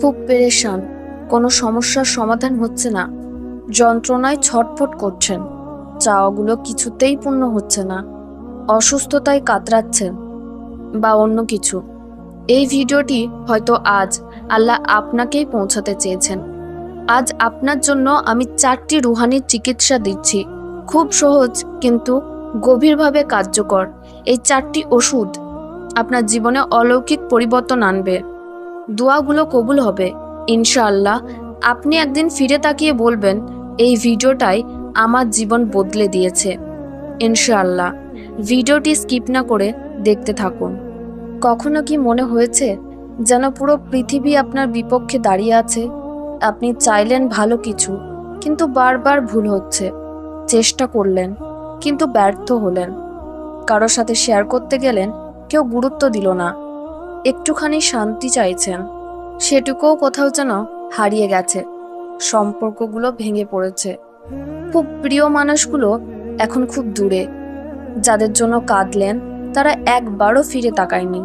খুব পেরেশান। কোনো সমস্যার সমাধান হচ্ছে না। যন্ত্রণায় ছটফট করছেন। চাওয়াগুলো কিছুতেই পূর্ণ হচ্ছে না। অসুস্থতায় কাতরাচ্ছেন। বা অন্য কিছু। এই ভিডিওটি হয়তো আজ আল্লাহ আপনাকেই পৌঁছাতে চেয়েছেন। আজ আপনার জন্য আমি চারটি রুহানির চিকিৎসা দিচ্ছি। খুব সহজ, কিন্তু গভীরভাবে কার্যকর। এই চারটি ওষুধ আপনার জীবনে অলৌকিক পরিবর্তন আনবে। দোয়াগুলো কবুল হবে। ইনশাআল্লাহ, আপনি একদিন ফিরে তাকিয়ে বলবেন, এই ভিডিওটাই আমার জীবন বদলে দিয়েছে। ইনশাআল্লাহ, ভিডিওটি স্কিপ না করে দেখতে থাকুন। কখনো কি মনে হয়েছে যেন পুরো পৃথিবী আপনার বিপক্ষে দাঁড়িয়ে আছে? আপনি চাইলেন ভালো কিছু, কিন্তু বারবার ভুল হচ্ছে। চেষ্টা করলেন, কিন্তু ব্যর্থ হলেন। কারোর সাথে শেয়ার করতে গেলেন, কেউ গুরুত্ব দিল না। একটুখানি শান্তি চাইছেন। সেটুকুও কোথাও যেন হারিয়ে গেছে। সম্পর্কগুলো ভেঙে পড়েছে। খুব প্রিয় মানুষগুলো এখন খুব দূরে। যাদের জন্য কাঁদলেন, তারা একবারও ফিরে তাকায়নি।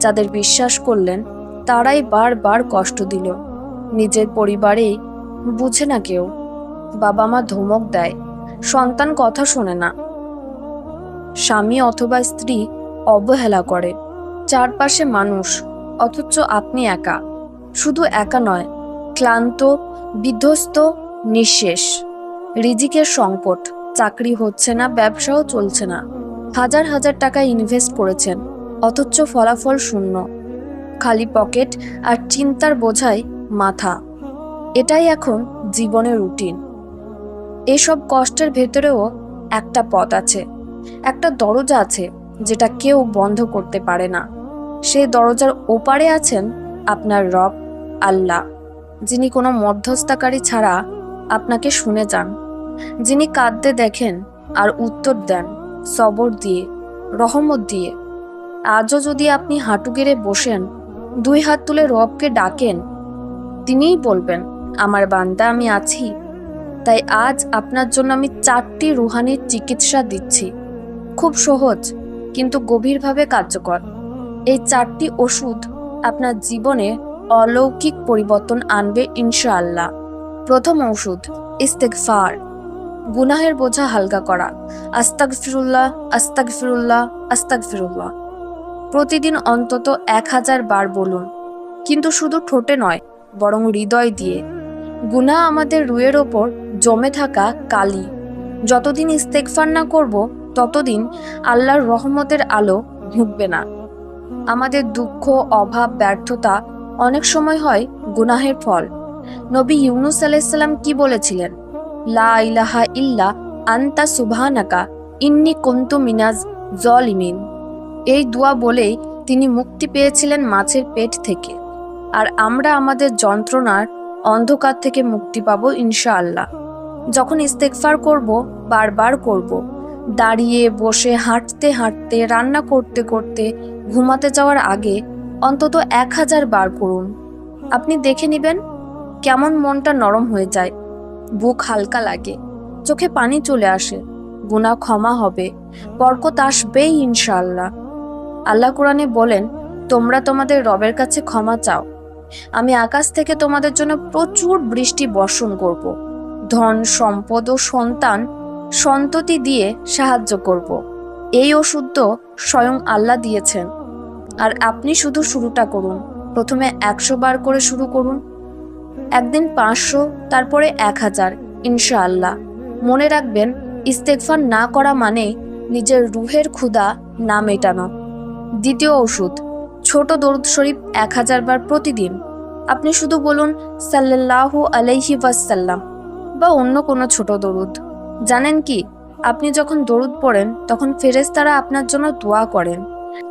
যাদের বিশ্বাস করলেন, তারাই বারবার কষ্ট দিল। নিজের পরিবারেই বুঝে না কেউ। বাবা মা ধমক দেয়, সন্তান কথা শোনে না। স্বামী অথবা স্ত্রী অবহেলা করে। চারপাশে মানুষ, অথচ আপনি একা। শুধু একা নয়, ক্লান্ত, বিধ্বস্ত, নিঃশেষ। রিজিকের সংকট, চাকরি হচ্ছে না, ব্যবসাও চলছে না। হাজার হাজার টাকা ইনভেস্ট করেছেন, অথচ ফলাফল শূন্য। খালি পকেট আর চিন্তার বোঝায় মাথা। এটাই এখন জীবনের রুটিন। এসব কষ্টের ভেতরেও একটা পথ আছে। একটা দরজা আছে, যেটা কেউ বন্ধ করতে পারে না। সেই দরজার ওপারে আছেন আপনার রব আল্লাহ, যিনি কোনো মধ্যস্থতাকারী ছাড়া আপনাকে শুনে যান। যিনি কাঁদতে দেখেন আর উত্তর দেন, সবর দিয়ে, রহমত দিয়ে। আজও যদি আপনি হাঁটু গেড়ে বসেন, দুই হাত তুলে রবকে ডাকেন, তিনিই বলবেন, আমার বান্দা, আমি আছি। তাই আজ আপনার জন্য আমি চারটি রুহানির চিকিৎসা দিচ্ছি। খুব সহজ, কিন্তু গভীরভাবে কার্যকর। এই চারটি ওষুধ আপনার জীবনে অলৌকিক পরিবর্তন আনবে ইনশাআল্লাহ। প্রথম ওষুধ ইস্তেকফার গুনাহের বোঝা হালকা করা। আস্তাক ফিরুল্লাহ আস্তাক ফিরুল্লাহ আস্তাক ফিরুল্লাহ প্রতিদিন অন্তত এক হাজার বার বলুন। কিন্তু শুধু ঠোঁটে নয়, বরং হৃদয় দিয়ে। গুনাহ আমাদের রুয়ের ওপর জমে থাকা কালি। যতদিন ইস্তেকফার না করব, ততদিন আল্লাহর রহমতের আলো ঢুকবে না। আমাদের দুঃখ, অভাব, ব্যর্থতা অনেক সময় হয় গুনাহের ফল। নবী ইউনুস আলাইসাল্লাম কি বলেছিলেন? লা ইলাহা ইল্লা আন্তা সুবহানাকা, ইন্নি কুন্তু মিনাজ জল ইমিন এই দোয়া বলেই তিনি মুক্তি পেয়েছিলেন মাছের পেট থেকে। আর আমরা আমাদের যন্ত্রণার অন্ধকার থেকে মুক্তি পাবো ইনশাআল্লাহ। যখন ইস্তেকফার করব, বারবার করব। দাঁড়িয়ে, বসে, হাঁটতে হাঁটতে, রান্না করতে করতে ঘুমাতে যাওয়ার আগে অন্তত এক হাজার বার করুন আপনি দেখে নেবেন কেমন মনটা নরম হয়ে যায়। বুক হালকা লাগে, চোখে পানি চলে আসে গুণা ক্ষমা হবে, বরকত আসবেই ইনশাআল্লাহ। আল্লাহ কোরআনে বলেন, তোমরা তোমাদের রবের কাছে ক্ষমা চাও। আমি আকাশ থেকে তোমাদের জন্য প্রচুর বৃষ্টি বর্ষণ করব। ধন, সম্পদ ও সন্তান সন্ততি দিয়ে সাহায্য করব। এই ওষুধ স্বয়ং আল্লাহ দিয়েছেন। আর আপনি শুধু শুরুটা করুন। প্রথমে একশো বার করে শুরু করুন। একদিন পাঁচশো, তারপরে এক হাজার, ইনশাআল্লাহ। মনে রাখবেন ইস্তেকফার না করা মানে নিজের রুহের ক্ষুধা না মেটানো। দ্বিতীয় ওষুধ, ছোট দরুদ শরীফ এক হাজার বার প্রতিদিন। আপনি শুধু বলুন, সাল্লাল্লাহু আলাইহি ওয়াসাল্লাম, বা অন্য কোনো ছোট দরুদ। জানেন কি, আপনি যখন দরুদ পড়েন, তখন ফেরেশতারা আপনার জন্য দোয়া করেন।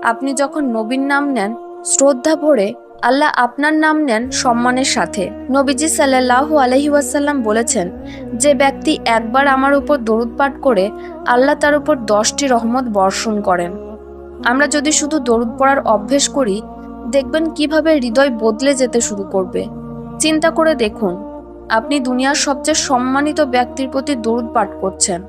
আপনি যখন নবীর নাম নেন, শ্রদ্ধা ভরে আল্লাহ আপনার নাম নেন সম্মানের সাথে। নবীজি সাল্লাল্লাহু আলহি ওয়াসাল্লাম বলেছেন, যে ব্যক্তি একবার আমার উপর দরুদ পাঠ করে, আল্লাহ তার উপর দশটি রহমত বর্ষণ করেন। আমরা যদি শুধু দরুদ পড়ার অভ্যেস করি, দেখবেন কীভাবে হৃদয় বদলে যেতে শুরু করবে। চিন্তা করে দেখুন, আপনি দুনিয়ার সবচেয়ে সম্মানিত ব্যক্তির প্রতি দরুদ পাঠ করছেন।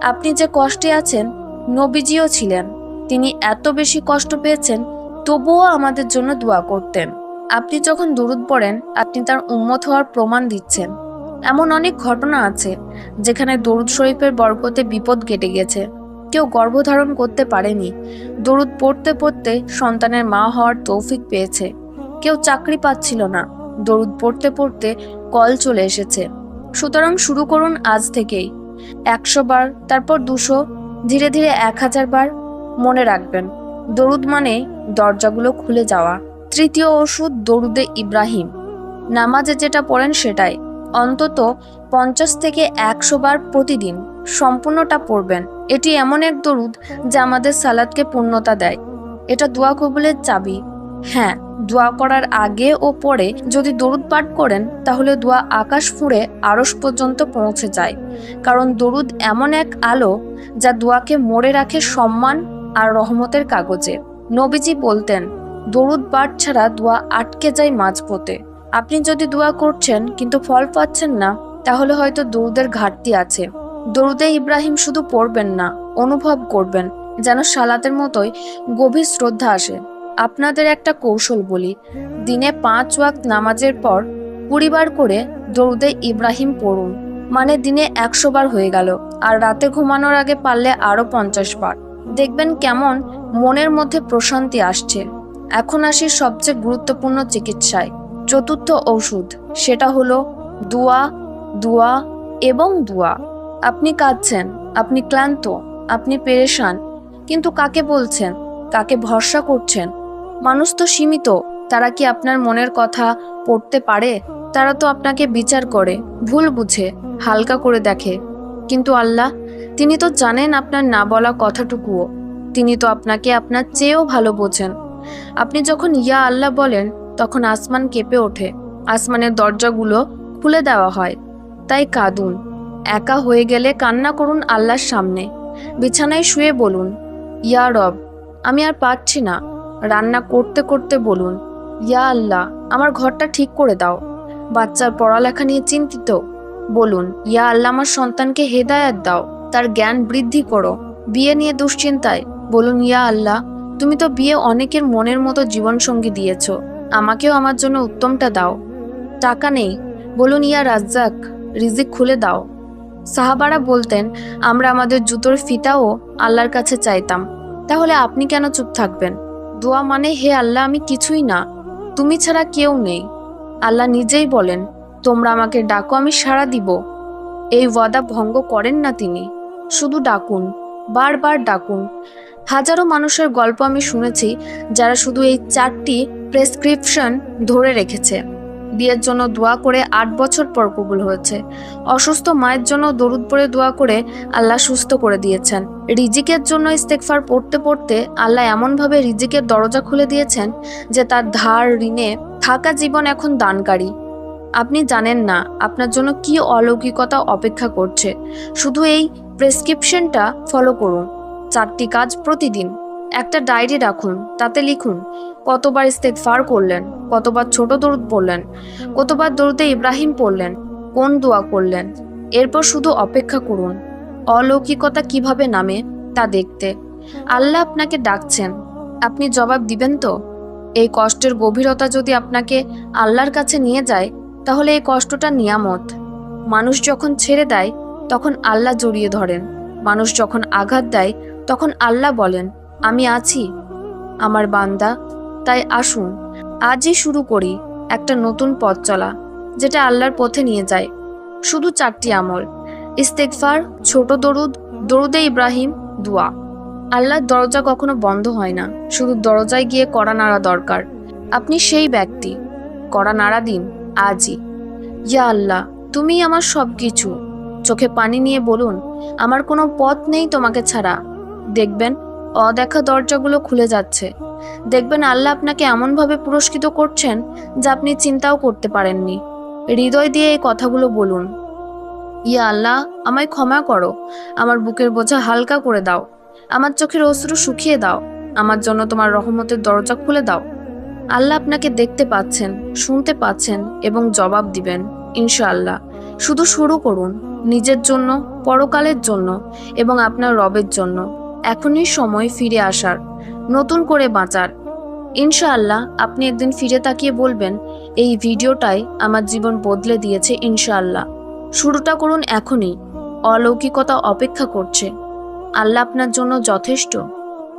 আপনি যে কষ্টে আছেন, নবীজিও ছিলেন। তিনি এত বেশি কষ্ট পেয়েছেন, তবুও আমাদের জন্য দোয়া করতেন। আপনি যখন দুরুদ পড়েন, আপনি তার উন্মত হওয়ার প্রমাণ দিচ্ছেন। এমন অনেক ঘটনা আছে, যেখানে দরুদ শরীফের বরকতে বিপদ কেটে গেছে। কেউ গর্ভধারণ করতে পারেনি। দরুদ পড়তে পড়তে সন্তানের মা হওয়ার তৌফিক পেয়েছে। কেউ চাকরি পাচ্ছিল না। দরুদ পড়তে পড়তে কল চলে এসেছে। সুতরাং শুরু করুন আজ থেকেই। একশো বার, তারপর দুশো, ধীরে ধীরে এক হাজার বার মনে রাখবেন, দরুদ মানে দরজাগুলো খুলে যাওয়া। তৃতীয় ওষুধ দরুদে ইব্রাহিম। নামাজে যেটা পড়েন সেটাই। অন্তত পঞ্চাশ থেকে একশো বার প্রতিদিন সম্পূর্ণটা পড়বেন। এটি এমন এক দরুদ যা আমাদের সালাদকে পূর্ণতা দেয়। এটা দোয়া কবুলের চাবি। হ্যাঁ দোয়া করার আগে ও পরে যদি দরুদ পাঠ করেন, তাহলে দোয়া আকাশ ফুঁড়ে আরস পর্যন্ত পৌঁছে যায়। কারণ দরুদ এমন এক আলো যা দোয়াকে মোড়ে রাখে সম্মান আর রহমতের কাগজে। নবীজি বলতেন, দরুদ পাঠ ছাড়া দোয়া আটকে যায় মাঝপথে। আপনি যদি দোয়া করছেন, কিন্তু ফল পাচ্ছেন না, তাহলে হয়তো দরুদের ঘাটতি আছে। দরুদে ইব্রাহিম শুধু পড়বেন না, অনুভব করবেন, যেন সালাতের মতোই গভীর শ্রদ্ধা আসে। আপনাদের একটা কৌশল বলি, দিনে পাঁচ ওয়াক্ত নামাজের পর কুড়ি বার করে দরুদে ইব্রাহিম পড়ুন। মানে দিনে একশো বার হয়ে গেল, আর রাতে ঘুমানোর আগে পারলে আরও পঞ্চাশ বার। দেখবেন কেমন মনের মধ্যে প্রশান্তি আসছে। এখন আসি সবচেয়ে গুরুত্বপূর্ণ চিকিৎসায়। চতুর্থ ঔষধ সেটা হলো দুয়া দুয়া এবং দুয়া। আপনি কাঁদছেন, আপনি ক্লান্ত, আপনি পেরেশান, কিন্তু কাকে বলছেন, কাকে ভরসা করছেন? মানুষ তো সীমিত, তারা কি আপনার মনের কথা পড়তে পারে? তারা তো আপনাকে বিচার করে, ভুল বুঝে, হালকা করে দেখে। কিন্তু আল্লাহ তিনি তো জানেন আপনার না বলা কথাটুকুও। তিনি তো আপনাকে আপনার চেয়েও ভালো বোঝেন। আপনি যখন ইয়া আল্লাহ বলেন, তখন আসমান কেঁপে ওঠে। আসমানের দরজাগুলো খুলে দেওয়া হয়। তাই কাঁদুন। একা হয়ে গেলে কান্না করুন আল্লাহর সামনে। বিছানায় শুয়ে বলুন, ইয়া রব, আমি আর পারছি না। রান্না করতে করতে বলুন, ইয়া আল্লাহ, আমার ঘরটা ঠিক করে দাও। বাচ্চার পড়ালেখা নিয়ে চিন্তিত। বলুন, ইয়া আল্লাহ, আমার সন্তানকে হেদায়াত দাও। তার জ্ঞান বৃদ্ধি করো। বিয়ে নিয়ে দুশ্চিন্তায়। বলুন, ইয়া আল্লাহ, তুমি তো বিয়ে অনেকের মনের মতো জীবনসঙ্গী দিয়েছ। আমাকেও আমার জন্য উত্তমটা দাও। টাকা নেই। বলুন, ইয়া রাজ্জাক, রিজিক খুলে দাও। সাহাবারা বলতেন, আমরা আমাদের জুতোর ফিতাও আল্লাহর কাছে চাইতাম। তাহলে আপনি কেন চুপ থাকবেন? দোয়া মানে হে আল্লাহ, আমি কিছুই না। তুমি ছাড়া কেউ নেই। আল্লাহ নিজেই বলেন, তোমরা আমাকে ডাকো, আমি সাড়া দিব। এই ওয়াদা ভঙ্গ করেন না তিনি। শুধু ডাকুন, বারবার ডাকুন। হাজারো মানুষের গল্প আমি শুনেছি যারা শুধু এই চারটি প্রেসক্রিপশন ধরে রেখেছে। বিয়ের জন্য দোয়া করে আট বছর পর কবুল হয়েছে। অসুস্থ মায়ের জন্য দরুদ পরে দোয়া করে আল্লাহ সুস্থ করে দিয়েছেন। রিজিকের জন্য ইস্তেকফার পড়তে পড়তে আল্লাহ এমনভাবে রিজিকের দরজা খুলে দিয়েছেন যে তার ধার, ঋণে থাকা জীবন এখন দানকারী। আপনি জানেন না আপনার জন্য কি অলৌকিকতা অপেক্ষা করছে। শুধু এই প্রেসক্রিপশনটা ফলো করুন। চারটি কাজ প্রতিদিন। একটা ডায়েরি রাখুন, তাতে লিখুন, কতবার ইস্তেকফার করলেন? কতবার ছোট দরুদ পড়লেন? কতবার দরুদে ইব্রাহিম পড়লেন? কোন দোয়া করলেন? এরপর শুধু অপেক্ষা করুন, অলৌকিকতা কীভাবে নামে তা দেখতে। আল্লাহ আপনাকে ডাকছেন, আপনি জবাব দিবেন তো? এই কষ্টের গভীরতা যদি আপনাকে আল্লাহর কাছে নিয়ে যায়, তাহলে এই কষ্টটা নিয়ামত। মানুষ যখন ছেড়ে দেয় তখন আল্লাহ জড়িয়ে ধরেন। মানুষ যখন আঘাত দেয়, তখন আল্লাহ বলেন, আমি আছি, আমার বান্দা। তাই আসুন, আজই শুরু করি একটা নতুন পথ চলা, যেটা আল্লাহর পথে নিয়ে যায়। শুধু চারটি আমল ইস্তেকফার ছোট দরুদ, দরুদে ইব্রাহিম, দুয়া। আল্লাহর দরজা কখনো বন্ধ হয় না, শুধু দরজায় গিয়ে কড়া নাড়া দরকার। আপনি সেই ব্যক্তি, কড়া নাড়া দিন, আজই। ইয়া আল্লাহ তুমি আমার সব কিছু চোখে পানি নিয়ে বলুন, আমার কোনো পথ নেই তোমাকে ছাড়া। দেখবেন, অদেখা দরজাগুলো খুলে যাচ্ছে। দেখবেন আল্লাহ আপনাকে এমনভাবে পুরস্কৃত করছেন যা আপনি চিন্তাও করতে পারেননি। হৃদয় দিয়ে এই কথাগুলো বলুন। ইয়া আল্লাহ, আমায় ক্ষমা করো। আমার বুকের বোঝা হালকা করে দাও। আমার চোখের অশ্রু শুকিয়ে দাও। আমার জন্য তোমার রহমতের দরজা খুলে দাও। আল্লাহ আপনাকে দেখতে পাচ্ছেন, শুনতে পাচ্ছেন এবং জবাব দিবেন, ইনশাআল্লাহ। শুধু শুরু করুন। নিজের জন্য, পরকালের জন্য এবং আপনার রবের জন্য। এখনই সময় ফিরে আসার, নতুন করে বাঁচার। ইনশাআল্লাহ আপনি একদিন ফিরে তাকিয়ে বলবেন, এই ভিডিওটাই আমার জীবন বদলে দিয়েছে ইনশাআল্লাহ। শুরুটা করুন এখনই। অলৌকিকতা অপেক্ষা করছে। আল্লাহ আপনার জন্য যথেষ্ট।